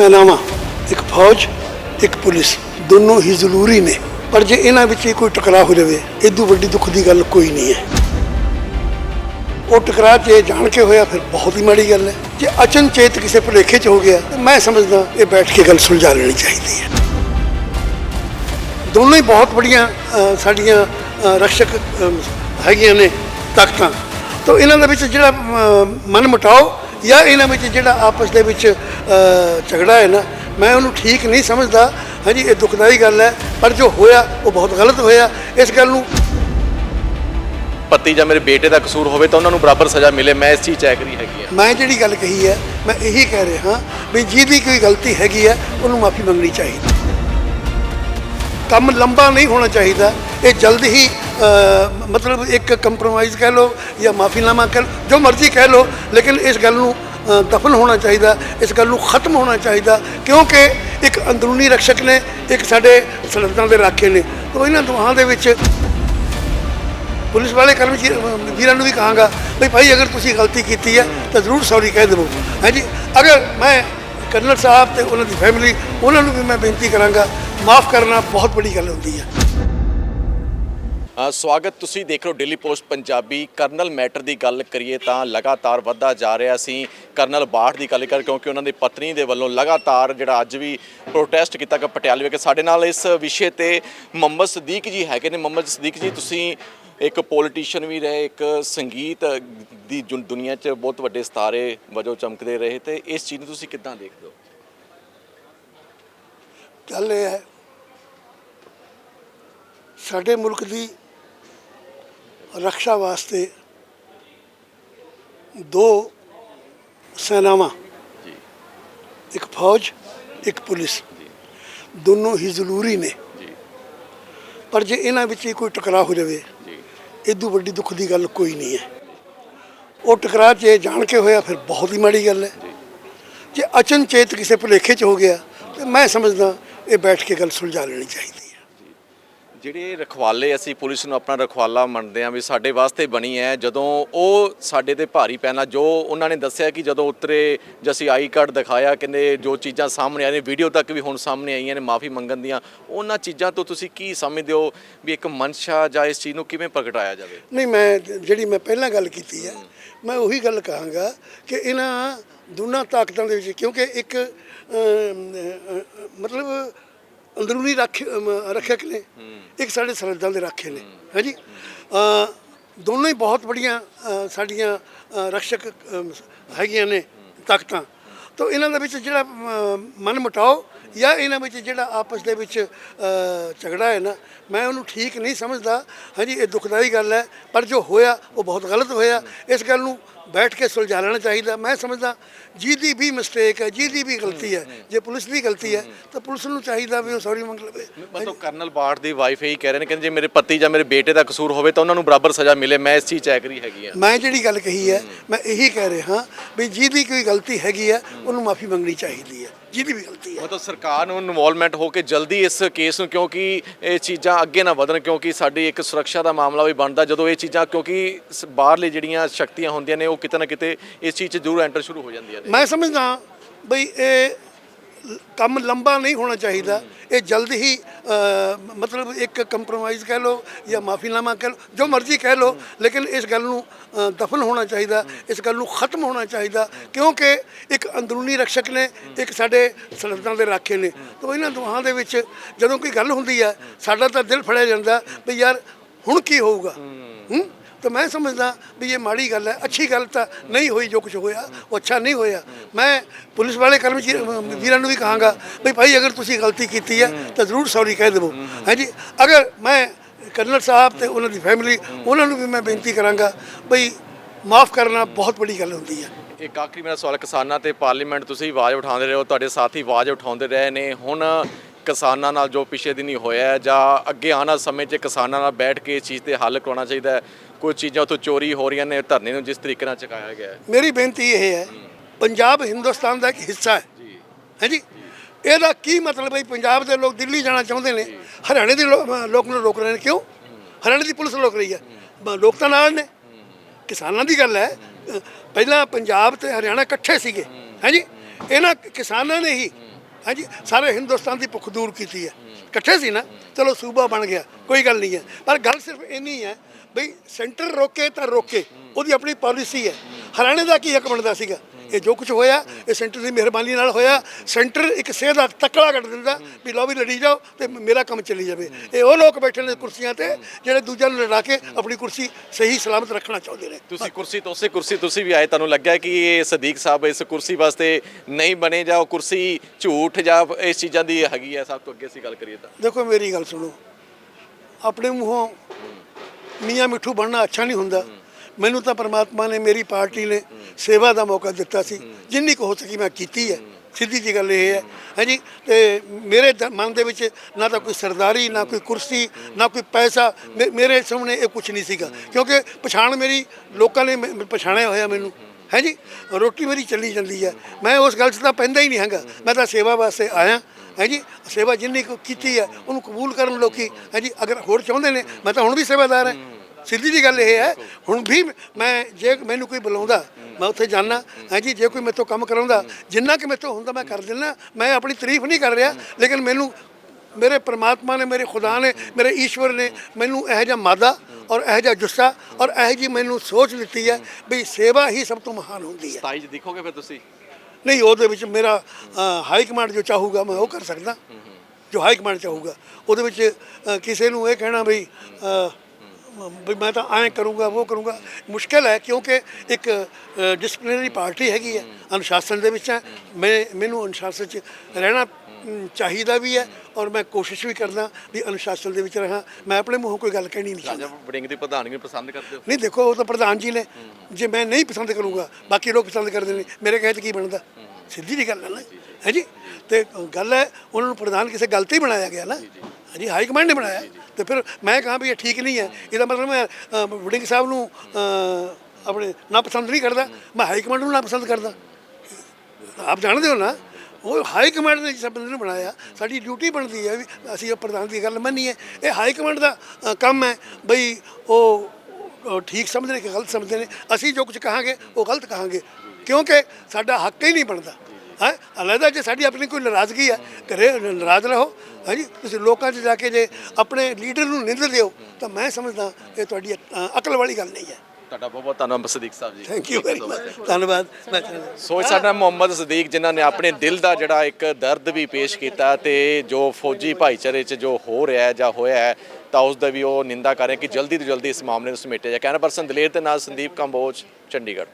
ਸੈਨਾਵਾਂ ਇੱਕ ਫੌਜ, ਇੱਕ ਪੁਲਿਸ, ਦੋਨੋਂ ਹੀ ਜ਼ਰੂਰੀ ਨੇ। ਪਰ ਜੇ ਇਹਨਾਂ ਵਿੱਚ ਕੋਈ ਟਕਰਾਅ ਹੋ ਜਾਵੇ ਇਦੋਂ ਵੱਡੀ ਦੁੱਖ ਦੀ ਗੱਲ ਕੋਈ ਨਹੀਂ ਹੈ। ਉਹ ਟਕਰਾਅ ਜੇ ਜਾਣ ਕੇ ਹੋਇਆ, ਫਿਰ ਬਹੁਤ ਹੀ ਮਾੜੀ ਗੱਲ ਹੈ। ਜੇ ਅਚਨਚੇਤ ਕਿਸੇ ਭੁਲੇਖੇ 'ਚ ਹੋ ਗਿਆ, ਤਾਂ ਮੈਂ ਸਮਝਦਾ ਇਹ ਬੈਠ ਕੇ ਗੱਲ ਸੁਲਝਾ ਲੈਣੀ ਚਾਹੀਦੀ ਹੈ। ਦੋਨੋਂ ਹੀ ਬਹੁਤ ਬੜੀਆਂ ਸਾਡੀਆਂ ਰਕਸ਼ਕ ਹੈਗੀਆਂ ਨੇ ਤਾਕਤਾਂ। ਤਾਂ ਇਹਨਾਂ ਦੇ ਵਿੱਚ ਜਿਹੜਾ ਮਨ ਮਟਾਓ ਜਾਂ ਇਹਨਾਂ ਵਿੱਚ ਜਿਹੜਾ ਆਪਸ ਦੇ ਵਿੱਚ ਝਗੜਾ ਹੈ ਨਾ ਮੈਂ ਉਹਨੂੰ ਠੀਕ ਨਹੀਂ ਸਮਝਦਾ। ਹਾਂਜੀ ਇਹ ਦੁਖਦਾਈ ਗੱਲ ਹੈ ਪਰ ਜੋ ਹੋਇਆ ਉਹ ਬਹੁਤ ਗਲਤ ਹੋਇਆ। ਇਸ ਗੱਲ ਨੂੰ ਪਤੀ ਜਾਂ ਮੇਰੇ ਬੇਟੇ ਦਾ ਕਸੂਰ ਹੋਵੇ ਤਾਂ ਉਹਨਾਂ ਨੂੰ ਬਰਾਬਰ ਸਜ਼ਾ ਮਿਲੇ ਮੈਂ ਇਸ ਚੀਜ਼ 'ਚ ਐਗਰੀ ਹੈਗੀ ਆ ਮੈਂ ਜਿਹੜੀ ਗੱਲ ਕਹੀ ਹੈ ਮੈਂ ਇਹੀ ਕਹਿ ਰਿਹਾ ਹਾਂ ਵੀ ਜਿਹਦੀ ਕੋਈ ਗਲਤੀ ਹੈਗੀ ਹੈ ਉਹਨੂੰ ਮਾਫੀ ਮੰਗਣੀ ਚਾਹੀਦੀ। ਕੰਮ ਲੰਬਾ ਨਹੀਂ ਹੋਣਾ ਚਾਹੀਦਾ ਇਹ ਜਲਦ ਹੀ ਮਤਲਬ ਇੱਕ ਕੰਪਰੋਮਾਈਜ਼ ਕਹਿ ਲਓ ਜਾਂ ਮਾਫੀਨਾਮਾ ਕਹਿ ਲਓ, ਜੋ ਮਰਜ਼ੀ ਕਹਿ ਲਓ, ਲੇਕਿਨ ਇਸ ਗੱਲ ਨੂੰ ਦਫਨ ਹੋਣਾ ਚਾਹੀਦਾ, ਇਸ ਗੱਲ ਨੂੰ ਖਤਮ ਹੋਣਾ ਚਾਹੀਦਾ, ਕਿਉਂਕਿ ਇੱਕ ਅੰਦਰੂਨੀ ਰਕਸ਼ਕ ਨੇ, ਇੱਕ ਸਾਡੇ ਸਰਹੱਦਾਂ ਦੇ ਰਾਖੇ ਨੇ। ਤਾਂ ਇਹਨਾਂ ਦੋਹਾਂ ਦੇ ਵਿੱਚ ਪੁਲਿਸ ਵਾਲੇ ਕਰਮਚਾਰੀ ਵੀਰਾਂ ਨੂੰ ਵੀ ਕਹਾਂਗਾ ਵੀ ਭਾਈ ਅਗਰ ਤੁਸੀਂ ਗਲਤੀ ਕੀਤੀ ਹੈ, ਤਾਂ ਜ਼ਰੂਰ ਸੌਰੀ ਕਹਿ ਦੇਵੋ। ਹਾਂਜੀ, ਅਗਰ ਮੈਂ ਕਰਨਲ ਸਾਹਿਬ ਤੇ ਉਹਨਾਂ ਦੀ ਫੈਮਿਲੀ ਉਹਨਾਂ ਨੂੰ ਵੀ ਮੈਂ ਬੇਨਤੀ ਕਰਾਂਗਾ, ਮਾਫ ਕਰਨਾ ਬਹੁਤ ਵੱਡੀ ਗੱਲ ਹੁੰਦੀ ਹੈ। ਸਵਾਗਤ ਤੁਸੀਂ ਦੇਖ ਰਹੇ ਹੋ Daily Post Punjabi. Colonel matter ਦੀ ਗੱਲ ਕਰੀਏ ਤਾਂ ਲਗਾਤਾਰ ਵੱਧਦਾ ਜਾ ਰਿਹਾ ਸੀ। ਕਰਨਲ ਬਾਠ ਦੀ ਗੱਲ ਕਰ, ਕਿਉਂਕਿ ਉਹਨਾਂ ਦੀ ਪਤਨੀ ਦੇ ਵੱਲੋਂ ਲਗਾਤਾਰ ਜਿਹੜਾ ਅੱਜ ਵੀ ਪ੍ਰੋਟੈਸਟ ਕੀਤਾ ਗਿਆ ਪਟਿਆਲੇ ਵਿਖੇ। ਸਾਡੇ ਨਾਲ ਇਸ ਵਿਸ਼ੇ ਤੇ ਮੁਹੰਮਦ ਸਦੀਕ ਜੀ ਹੈਗੇ ਨੇ। ਮੁਹੰਮਦ ਸਦੀਕ ਜੀ, ਤੁਸੀਂ ਇੱਕ ਪੋਲੀਟੀਸ਼ੀਅਨ ਵੀ ਰਹੇ, ਇੱਕ ਸੰਗੀਤ ਦੀ ਜੁਨ- ਦੁਨੀਆ 'ਚ ਬਹੁਤ ਵੱਡੇ ਸਿਤਾਰੇ ਵਜੋਂ ਚਮਕਦੇ ਰਹੇ ਤੇ ਇਸ ਚੀਜ਼ ਨੂੰ ਤੁਸੀਂ ਕਿੱਦਾਂ ਦੇਖਦੇ ਹੋ? ਗੱਲ ਇਹ ਹੈ, ਸਾਡੇ ਮੁਲਕ ਦੀ ਰੱਖਿਆ ਵਾਸਤੇ ਦੋ ਸੈਨਾਵਾਂ ਜੀ। ਇੱਕ ਫੌਜ ਇੱਕ ਪੁਲਿਸ। ਦੋਨੋਂ ਹੀ ਜ਼ਰੂਰੀ ਨੇ। ਜੀ। ਪਰ ਜੇ ਇਹਨਾਂ ਵਿੱਚ ਕੋਈ ਟਕਰਾਅ ਹੋ ਜਾਵੇ ਜੀ। ਇਦੋਂ ਵੱਡੀ ਦੁੱਖ ਦੀ ਗੱਲ ਕੋਈ ਨਹੀਂ ਹੈ। ਉਹ ਟਕਰਾਅ ਜੇ ਜਾਣ ਕੇ ਹੋਇਆ ਫਿਰ ਬਹੁਤ ਹੀ ਮਾੜੀ ਗੱਲ ਹੈ। ਜੇ। ਅਚਨਚੇਤ ਕਿਸੇ ਭੁਲੇਖੇ 'ਚ ਹੋ ਗਿਆ ਤੇ ਮੈਂ ਸਮਝਦਾ ਇਹ ਬੈਠ ਕੇ ਗੱਲ ਸੁਲਝਾ ਲੈਣੀ ਚਾਹੀਦੀ ਜਿਹੜੇ ਰਖਵਾਲੇ ਅਸੀਂ ਪੁਲਿਸ ਨੂੰ ਆਪਣਾ ਰਖਵਾਲਾ ਮੰਨਦੇ ਹਾਂ ਵੀ ਸਾਡੇ ਵਾਸਤੇ ਬਣੀ ਹੈ ਜਦੋਂ ਉਹ ਸਾਡੇ ਤੇ ਭਾਰੀ ਪੈਣਾ ਜੋ ਉਹਨਾਂ ਨੇ ਦੱਸਿਆ ਕਿ ਜਦੋਂ ਉਤਰੇ ਅਸੀਂ ਆਈ ਕਾਰਡ ਦਿਖਾਇਆ ਕਹਿੰਦੇ ਜੋ ਚੀਜ਼ਾਂ ਸਾਹਮਣੇ ਆਈਆਂ ਨੇ ਵੀਡੀਓ ਤੱਕ ਵੀ ਹੁਣ ਸਾਹਮਣੇ ਆਈਆਂ ਨੇ ਮਾਫੀ ਮੰਗਣ ਦੀਆਂ ਉਹਨਾਂ ਚੀਜ਼ਾਂ ਤੋਂ ਤੁਸੀਂ ਕੀ ਸਮਝਦੇ ਹੋ ਵੀ ਇੱਕ ਮਨਸ਼ਾ ਜਾਂ ਇਸ ਚੀਜ਼ ਨੂੰ ਕਿਵੇਂ ਪ੍ਰਗਟਾਇਆ ਜਾਵੇ? ਨਹੀਂ ਮੈਂ ਜਿਹੜੀ ਮੈਂ ਪਹਿਲਾਂ ਗੱਲ ਕੀਤੀ ਹੈ ਮੈਂ ਉਹੀ ਗੱਲ ਕਹਾਂਗਾ ਕਿ ਇਹਨਾਂ ਦੋਨਾਂ ਤਾਕਤਾਂ ਦੇ ਵਿੱਚ ਕਿਉਂਕਿ ਇੱਕ ਮਤਲਬ ਅੰਦਰੂਨੀ ਰੱਖ ਰੱਖਿਅਕ ਨੇ ਇੱਕ ਸਾਡੇ ਸਰਹੱਦਾਂ ਦੇ ਰਾਖੇ ਨੇ ਹਾਂਜੀ ਦੋਨੋਂ ਹੀ ਬਹੁਤ ਬੜੀਆਂ ਸਾਡੀਆਂ ਰਕਸ਼ਕ ਹੈਗੀਆਂ ਨੇ ਤਾਕਤਾਂ। ਤਾਂ ਇਹਨਾਂ ਦੇ ਵਿੱਚ ਜਿਹੜਾ ਮਨ ਮਟਾਓ ਜਾਂ ਇਹਨਾਂ ਵਿੱਚ ਜਿਹੜਾ ਆਪਸ ਦੇ ਵਿੱਚ ਝਗੜਾ ਹੈ ਨਾ ਮੈਂ ਉਹਨੂੰ ਠੀਕ ਨਹੀਂ ਸਮਝਦਾ। ਹਾਂਜੀ ਇਹ ਦੁਖਦਾਈ ਗੱਲ ਹੈ ਪਰ ਜੋ ਹੋਇਆ ਉਹ ਬਹੁਤ ਗਲਤ ਹੋਇਆ। ਇਸ ਗੱਲ ਨੂੰ ਬੈਠ ਕੇ ਸੁਲਝਾ ਲੈਣਾ ਚਾਹੀਦਾ। ਮੈਂ ਸਮਝਦਾ ਜਿਹਦੀ ਵੀ ਮਿਸਟੇਕ ਹੈ ਜਿਹਦੀ ਵੀ ਗਲਤੀ ਹੈ ਜੇ ਪੁਲਿਸ ਦੀ ਗਲਤੀ ਹੈ ਤਾਂ ਪੁਲਿਸ ਨੂੰ ਚਾਹੀਦਾ ਵੀ ਉਹ ਸੌਰੀ ਮੰਗ ਲਵੇ। ਮਤਲਬ ਕਰਨਲ ਬਾਠ ਦੀ ਵਾਈਫ ਇਹੀ ਕਹਿ ਰਹੇ ਨੇ ਕਹਿੰਦੇ ਜੇ ਮੇਰੇ ਪਤੀ ਜਾਂ ਮੇਰੇ ਬੇਟੇ ਦਾ ਕਸੂਰ ਹੋਵੇ ਤਾਂ ਉਹਨਾਂ ਨੂੰ ਬਰਾਬਰ ਸਜ਼ਾ ਮਿਲੇ ਮੈਂ ਇਸ ਚੀਜ਼ 'ਚ ਐਗਰੀ ਹੈਗੀ ਆ ਮੈਂ ਜਿਹੜੀ ਗੱਲ ਕਹੀ ਹੈ ਮੈਂ ਇਹੀ ਕਹਿ ਰਿਹਾ ਵੀ ਜਿਹਦੀ ਕੋਈ ਗਲਤੀ ਹੈਗੀ ਹੈ ਉਹਨੂੰ ਮਾਫੀ ਮੰਗਣੀ ਚਾਹੀਦੀ ਹੈ ਜਿਹਦੀ ਵੀ ਗਲਤੀ ਹੈ। ਮਤਲਬ ਸਰਕਾਰ ਨੂੰ ਇਨਵੋਲਵਮੈਂਟ ਹੋ ਕੇ ਜਲਦੀ ਇਸ ਕੇਸ ਨੂੰ ਕਿਉਂਕਿ ਇਹ ਚੀਜ਼ਾਂ ਅੱਗੇ ਨਾ ਵਧਣ ਕਿਉਂਕਿ ਸਾਡੀ ਇੱਕ ਸੁਰੱਖਿਆ ਦਾ ਮਾਮਲਾ ਵੀ ਬਣਦਾ ਜਦੋਂ ਇਹ ਚੀਜ਼ਾਂ ਕਿਉਂਕਿ ਬਾਹਰਲੇ ਜਿਹੜੀਆਂ ਸ਼ਕਤੀਆਂ ਹੁੰਦੀਆਂ ਨੇ ਉਹ ਕਿਤੇ ਨਾ ਕਿਤੇ ਇਸ ਚੀਜ਼ 'ਚ ਜ਼ਰੂਰ ਐਂਟਰ ਸ਼ੁਰੂ ਹੋ ਜਾਂਦੀਆਂ ਨੇ। ਮੈਂ ਸਮਝਦਾ ਬਈ ਇਹ ਕੰਮ ਲੰਬਾ ਨਹੀਂ ਹੋਣਾ ਚਾਹੀਦਾ। ਇਹ ਜਲਦ ਹੀ ਅ, ਮਤਲਬ ਇੱਕ ਕੰਪਰੋਮਾਈਜ਼ ਕਹਿ ਲਓ ਜਾਂ ਮਾਫੀਨਾਮਾ ਕਹਿ ਲਓ ਜੋ ਮਰਜ਼ੀ ਕਹਿ ਲਓ ਲੇਕਿਨ ਇਸ ਗੱਲ ਨੂੰ ਅ, ਦਫਨ ਹੋਣਾ ਚਾਹੀਦਾ ਇਸ ਗੱਲ ਨੂੰ ਖਤਮ ਹੋਣਾ ਚਾਹੀਦਾ ਕਿਉਂਕਿ ਇੱਕ ਅੰਦਰੂਨੀ ਰਕਸ਼ਕ ਨੇ ਇੱਕ ਸਾਡੇ ਸਰਹੱਦਾਂ ਦੇ ਰਾਖੇ ਨੇ। ਤਾਂ ਇਹਨਾਂ ਦੋਹਾਂ ਦੇ ਵਿੱਚ ਜਦੋਂ ਕੋਈ ਗੱਲ ਹੁੰਦੀ ਹੈ ਸਾਡਾ ਤਾਂ ਦਿਲ ਫੜਿਆ ਜਾਂਦਾ ਵੀ ਯਾਰ ਹੁਣ ਕੀ ਹੋਊਗਾ? ਹੂੰ? ਤਾਂ ਮੈਂ ਸਮਝਦਾ ਵੀ ਇਹ ਮਾੜੀ ਗੱਲ ਹੈ, ਅੱਛੀ ਗੱਲ ਤਾਂ ਨਹੀਂ ਹੋਈ ਜੋ ਕੁਝ ਹੋਇਆ, ਉਹ ਅੱਛਾ ਨਹੀਂ ਹੋਇਆ। ਮੈਂ ਪੁਲਿਸ ਵਾਲੇ ਕਰਮਚਾਰੀ ਵੀਰਾਂ ਨੂੰ ਵੀ ਕਹਾਂਗਾ ਵੀ ਭਾਈ ਅਗਰ ਤੁਸੀਂ ਗਲਤੀ ਕੀਤੀ ਹੈ, ਤਾਂ ਜ਼ਰੂਰ ਸੌਰੀ ਕਹਿ ਦੇਵੋ। ਹਾਂਜੀ, ਅਗਰ ਮੈਂ ਕਰਨਲ ਸਾਹਿਬ ਤੇ ਉਹਨਾਂ ਦੀ ਫੈਮਿਲੀ ਉਹਨਾਂ ਨੂੰ ਵੀ ਮੈਂ ਬੇਨਤੀ ਕਰਾਂਗਾ ਵੀ ਮਾਫ ਕਰਨਾ ਬਹੁਤ ਵੱਡੀ ਗੱਲ ਹੁੰਦੀ ਹੈ। ਇੱਕ ਆਖਰੀ ਮੇਰਾ ਸਵਾਲ, ਕਿਸਾਨਾਂ ਤੇ ਪਾਰਲੀਮੈਂਟ ਤੁਸੀਂ ਆਵਾਜ਼ ਉਠਾਉਂਦੇ ਰਹੇ ਹੋ, ਤੁਹਾਡੇ ਸਾਥੀ ਆਵਾਜ਼ ਉਠਾਉਂਦੇ ਰਹੇ ਨੇ, ਹੁਣ ਕਿਸਾਨਾਂ ਨਾਲ ਜੋ ਪਿਛੇ ਦਿਨੀ ਹੋਇਆ ਜਾਂ ਅੱਗੇ ਆਉਣ ਵਾਲੇ ਸਮੇਂ 'ਚ ਕਿਸਾਨਾਂ ਨਾਲ ਬੈਠ ਕੇ ਇਸ ਚੀਜ਼ ਤੇ ਹੱਲ ਕਰਾਉਣਾ ਚਾਹੀਦਾ ਹੈ ਕੁਝ ਚੀਜ਼ਾਂ ਉੱਥੋਂ ਚੋਰੀ ਹੋ ਰਹੀਆਂ ਨੇ ਧਰਨੇ ਨੂੰ ਜਿਸ ਤਰੀਕੇ ਨਾਲ ਚੁਕਾਇਆ ਗਿਆ ਹੈ। ਮੇਰੀ ਬੇਨਤੀ ਇਹ ਹੈ ਪੰਜਾਬ ਹਿੰਦੁਸਤਾਨ ਦਾ ਇੱਕ ਹਿੱਸਾ ਹੈ। ਜੀ। ਹਾਂਜੀ ਇਹਦਾ ਕੀ ਮਤਲਬ ਹੈ? ਪੰਜਾਬ ਦੇ ਲੋਕ ਦਿੱਲੀ ਜਾਣਾ ਚਾਹੁੰਦੇ ਨੇ। ਹਰਿਆਣੇ ਦੇ ਲੋਕ ਨੂੰ ਰੋਕ ਰਹੇ ਨੇ। ਕਿਉਂ? ਹਰਿਆਣੇ ਦੀ ਪੁਲਿਸ ਰੋਕ ਰਹੀ ਹੈ। ਲੋਕ ਤਾਂ ਨਾਲ ਨੇ। ਕਿਸਾਨਾਂ ਦੀ ਗੱਲ ਹੈ। ਪਹਿਲਾਂ ਪੰਜਾਬ ਤੇ ਹਰਿਆਣਾ ਇਕੱਠੇ ਸੀਗੇ। ਹਾਂਜੀ ਇਹਨਾਂ ਕਿਸਾਨਾਂ ਨੇ ਹੀ ਹਾਂਜੀ ਸਾਰੇ ਹਿੰਦੁਸਤਾਨ ਦੀ ਭੁੱਖ ਦੂਰ ਕੀਤੀ ਹੈ। ਇਕੱਠੇ ਸੀ ਨਾ? ਚਲੋ ਸੂਬਾ ਬਣ ਗਿਆ। ਕੋਈ ਗੱਲ ਨਹੀਂ ਹੈ। ਪਰ ਗੱਲ ਸਿਰਫ ਇੰਨੀ ਹੈ ਬਈ ਸੈਂਟਰ ਰੋਕੇ ਤਾਂ ਰੋਕੇ ਉਹਦੀ ਆਪਣੀ ਪਾਲਿਸੀ ਹੈ। ਹਰਿਆਣੇ ਦਾ ਕੀ ਹੱਕ ਬਣਦਾ ਸੀਗਾ? ਇਹ ਜੋ ਕੁਝ ਹੋਇਆ ਇਹ ਸੈਂਟਰ ਦੀ ਮਿਹਰਬਾਨੀ ਨਾਲ ਹੋਇਆ। ਸੈਂਟਰ ਇੱਕ ਸਿਹਤ ਦਾ ਤਕੜਾ ਕੱਢ ਦਿੰਦਾ ਵੀ ਲਓ ਵੀ ਲੜੀ ਜਾਓ ਤੇ ਮੇਰਾ ਕੰਮ ਚੱਲੀ ਜਾਵੇ। ਇਹ ਉਹ ਲੋਕ ਬੈਠੇ ਨੇ ਕੁਰਸੀਆਂ ਤੇ ਜਿਹੜੇ ਦੂਜਿਆਂ ਨੂੰ ਲੜਾ ਕੇ ਆਪਣੀ ਕੁਰਸੀ ਸਹੀ ਸਲਾਮਤ ਰੱਖਣਾ ਚਾਹੁੰਦੇ ਨੇ। ਤੁਸੀਂ ਕੁਰਸੀ ਤੋਂ ਉਸੇ ਕੁਰਸੀ ਤੁਸੀਂ ਵੀ ਆਏ ਤੁਹਾਨੂੰ ਲੱਗਿਆ ਕਿ ਇਹ ਸਦੀਕ ਸਾਹਿਬ ਇਸ ਕੁਰਸੀ ਵਾਸਤੇ ਨਹੀਂ ਬਣੇ ਜਾਂ ਉਹ ਕੁਰਸੀ ਝੂਠ ਜਾਂ ਇਸ ਚੀਜ਼ਾਂ ਦੀ ਹੈਗੀ ਹੈ? ਸਭ ਤੋਂ ਅੱਗੇ ਅਸੀਂ ਗੱਲ ਕਰੀਏ ਤਾਂ। ਦੇਖੋ ਮੇਰੀ ਗੱਲ ਸੁਣੋ। ਆਪਣੇ ਮੂੰਹੋਂ ਮੀਆਂ ਮਿੱਠੂ ਬਣਨਾ ਅੱਛਾ ਨਹੀਂ ਹੁੰਦਾ। ਮੈਨੂੰ ਤਾਂ ਪਰਮਾਤਮਾ ਨੇ, ਮੇਰੀ ਪਾਰਟੀ ਨੇ ਸੇਵਾ ਦਾ ਮੌਕਾ ਦਿੱਤਾ ਸੀ। ਜਿੰਨੀ ਕੁ ਹੋ ਸਕੀ ਮੈਂ ਕੀਤੀ ਹੈ। ਸਿੱਧੀ ਜੀ ਗੱਲ ਇਹ ਹੈ। ਹਾਂਜੀ, ਤੇ ਮੇਰੇ ਮਨ ਦੇ ਵਿੱਚ ਨਾ ਤਾਂ ਕੋਈ ਸਰਦਾਰੀ, ਨਾ ਕੋਈ ਕੁਰਸੀ, ਨਾ ਕੋਈ ਪੈਸਾ, ਮੇ- ਮੇਰੇ ਸਾਹਮਣੇ ਇਹ ਕੁਝ ਨਹੀਂ ਸੀਗਾ। ਕਿਉਂਕਿ ਪਛਾਣ ਮੇਰੀ, ਲੋਕਾਂ ਨੇ ਮੈ- ਪਛਾਣਿਆ ਹੋਇਆ ਮੈਨੂੰ। ਹੈ ਜੀ ਰੋਟੀ ਮੇਰੀ ਚੱਲੀ ਜਾਂਦੀ ਹੈ ਮੈਂ ਉਸ ਗੱਲ 'ਚ ਤਾਂ ਪੈਂਦਾ ਹੀ ਨਹੀਂ ਹੈਗਾ। ਮੈਂ ਤਾਂ ਸੇਵਾ ਵਾਸਤੇ ਆਇਆ। ਹੈ ਜੀ ਸੇਵਾ ਜਿੰਨੀ ਕੁ ਕੀਤੀ ਹੈ ਉਹਨੂੰ ਕਬੂਲ ਕਰਨ ਲੋਕੀ ਹੈ ਜੀ ਅਗਰ ਹੋਰ ਚਾਹੁੰਦੇ ਨੇ, ਮੈਂ ਤਾਂ ਹੁਣ ਵੀ ਸੇਵਾਦਾਰ ਹਾਂ। ਸਿੱਧੀ ਜੀ ਗੱਲ ਇਹ ਹੈ, ਹੁਣ ਵੀ ਮੈਂ ਜੇ ਮੈਨੂੰ ਕੋਈ ਬੁਲਾਉਂਦਾ, ਮੈਂ ਉੱਥੇ ਜਾਣਾ ਹੈ ਜੇ ਕੋਈ ਮੇਰੇ ਤੋਂ ਕੰਮ ਕਰਾਉਂਦਾ, ਜਿੰਨਾ ਕਿ ਮੇਰੇ ਤੋਂ ਹੁੰਦਾ ਮੈਂ ਕਰ ਦਿੰਦਾ। ਮੈਂ ਆਪਣੀ ਤਾਰੀਫ ਨਹੀਂ ਕਰ ਰਿਹਾ, ਲੇਕਿਨ ਮੈਨੂੰ ਮੇਰੇ ਪ੍ਰਮਾਤਮਾ ਨੇ, ਮੇਰੇ ਖੁਦਾ ਨੇ, ਮੇਰੇ ਈਸ਼ਵਰ ਨੇ ਮੈਨੂੰ ਇਹੋ ਜਿਹਾ ਮਾਦਾ ਔਰ ਇਹੋ ਜਿਹਾ ਜੁੱਸਾ ਔਰ ਇਹੋ ਜਿਹੀ ਮੈਨੂੰ ਸੋਚ ਦਿੱਤੀ ਹੈ ਵੀ ਸੇਵਾ ਹੀ ਸਭ ਤੋਂ ਮਹਾਨ ਹੁੰਦੀ ਹੈ। 27 ਚ ਦਿਖੋਗੇ ਫਿਰ ਤੁਸੀਂ? ਨਹੀਂ ਉਹਦੇ ਵਿੱਚ ਮੇਰਾ ਹਾਈ ਕਮਾਂਡ ਜੋ ਚਾਹੂਗਾ ਮੈਂ ਉਹ ਕਰ ਸਕਦਾ। ਜੋ ਹਾਈ ਕਮਾਂਡ ਚਾਹੂਗਾ। ਉਹਦੇ ਵਿੱਚ ਅ, ਕਿਸੇ ਨੂੰ ਇਹ ਕਹਿਣਾ ਵੀ ਅ, ਵੀ ਮੈਂ ਤਾਂ ਐਂ ਕਰੂੰਗਾ ਉਹ ਕਰੂੰਗਾ। ਮੁਸ਼ਕਿਲ ਹੈ ਕਿਉਂਕਿ ਇੱਕ ਡਿਸਪਲਿਨਰੀ ਪਾਰਟੀ ਹੈਗੀ ਹੈ। ਅਨੁਸ਼ਾਸਨ ਦੇ ਵਿੱਚ ਹੈ। ਮੈਂ ਮੈਨੂੰ ਅਨੁਸ਼ਾਸਨ 'ਚ ਰਹਿਣਾ ਚਾਹੀਦਾ ਵੀ ਹੈ ਔਰ ਮੈਂ ਕੋਸ਼ਿਸ਼ ਵੀ ਕਰਦਾ ਵੀ ਅਨੁਸ਼ਾਸਨ ਦੇ ਵਿੱਚ ਰਹਾਂ। ਮੈਂ ਆਪਣੇ ਮੂੰਹੋਂ ਕੋਈ ਗੱਲ ਕਹਿਣੀ ਨਹੀਂ ਰਾਜਾ ਵੜਿੰਗ ਦੀ ਪ੍ਰਧਾਨਗੀ ਨੂੰ ਪਸੰਦ ਕਰਦੇ ਹੋ? ਨਹੀਂ ਦੇਖੋ ਉਹ ਤਾਂ ਪ੍ਰਧਾਨ ਜੀ ਨੇ। ਜੇ ਮੈਂ ਨਹੀਂ ਪਸੰਦ ਕਰੂੰਗਾ ਬਾਕੀ ਲੋਕ ਪਸੰਦ ਕਰਦੇ ਨੇ। ਮੇਰੇ ਕਹੇ ਤੇ ਕੀ ਬਣਦਾ? ਸਿੱਧੀ ਜੀ ਗੱਲ ਹੈ ਨਾ। ਹੈ ਜੀ? ਤੇ ਗੱਲ ਹੈ ਉਹਨਾਂ ਨੂੰ ਪ੍ਰਧਾਨ ਕਿਸੇ ਗੱਲ ਤੇ ਹੀ ਬਣਾਇਆ ਗਿਆ ਨਾ। ਹਾਂਜੀ ਹਾਈ ਕਮਾਂਡ ਨੇ ਬਣਾਇਆ। ਤੇ ਫਿਰ ਮੈਂ ਕਹਾਂ ਵੀ ਇਹ ਠੀਕ ਨਹੀਂ ਹੈ। ਇਹਦਾ ਮਤਲਬ ਮੈਂ ਵੜਿੰਗ ਸਾਹਿਬ ਨੂੰ ਆਪਣੇ ਨਾ ਪਸੰਦ ਨਹੀਂ ਕਰਦਾ। ਮੈਂ ਹਾਈ ਕਮਾਂਡ ਨੂੰ ਨਾ ਪਸੰਦ ਕਰਦਾ। ਆਪ ਜਾਣਦੇ ਹੋ ਨਾ? ਉਹ ਹਾਈ ਕਮਾਂਡ ਨੇ ਜਿਸ ਬੰਦੇ ਨੂੰ ਬਣਾਇਆ, ਸਾਡੀ ਡਿਊਟੀ ਬਣਦੀ ਹੈ ਵੀ ਅਸੀਂ ਪ੍ਰਧਾਨ ਦੀ ਗੱਲ ਮੰਨੀਏ। ਇਹ ਹਾਈ ਕਮਾਂਡ ਦਾ ਕੰਮ ਹੈ ਬਈ ਉਹ ਠੀਕ ਸਮਝਦੇ ਨੇ ਕਿ ਗਲਤ ਸਮਝਦੇ ਨੇ। ਅਸੀਂ ਜੋ ਕੁਝ ਕਹਾਂਗੇ, ਉਹ ਗਲਤ ਕਹਾਂਗੇ। ਕਿਉਂਕਿ ਸਾਡਾ ਹੱਕ ਹੀ ਨਹੀਂ ਬਣਦਾ। ਹੈ? ਅਲੱਗ ਜੇ ਸਾਡੀ ਆਪਣੀ ਕੋਈ ਨਾਰਾਜ਼ਗੀ ਹੈ, ਘਰੇ ਨਾਰਾਜ਼ ਰਹੋ। ਹੈ ਜੀ ਤੁਸੀਂ ਲੋਕਾਂ 'ਚ ਜਾ ਕੇ ਜੇ ਆਪਣੇ ਲੀਡਰ ਨੂੰ ਨਿੰਦ ਦਿਓ, ਤਾਂ ਮੈਂ ਸਮਝਦਾ ਇਹ ਤੁਹਾਡੀ ਅਕਲ ਵਾਲੀ ਗੱਲ ਨਹੀਂ ਹੈ। ਤੁਹਾਡਾ ਬਹੁਤ ਬਹੁਤ ਧੰਨਵਾਦ Sadiq Sahib ji. Thank you very much ਧੰਨਵਾਦ। ਮੈਂ ਸੋ ਸਾਡਾ ਮੁਹੰਮਦ ਸਦੀਕ ਜਿਨ੍ਹਾਂ ਨੇ ਆਪਣੇ ਦਿਲ ਦਾ ਜਿਹੜਾ ਇੱਕ ਦਰਦ ਵੀ ਪੇਸ਼ ਕੀਤਾ ਤੇ ਜੋ ਫੌਜੀ ਭਾਈਚਾਰੇ 'ਚ ਜੋ ਹੋ ਰਿਹਾ ਹੈ ਜਾਂ ਹੋਇਆ ਹੈ ਤਾਂ ਉਸ ਦਾ ਵੀ ਉਹ ਨਿੰਦਾ ਕਰ ਰਹੇ ਕਿ ਜਲਦੀ ਤੋਂ ਜਲਦੀ ਇਸ ਮਾਮਲੇ ਨੂੰ ਸਮੇਟਿਆ ਜਾਏ। ਕੈਮਰਾ ਪਰਸਨ ਦਲੇਰ ਦੇ ਨਾਲ ਸੰਦੀਪ ਕੰਬੋਜ ਚੰਡੀਗੜ੍ਹ।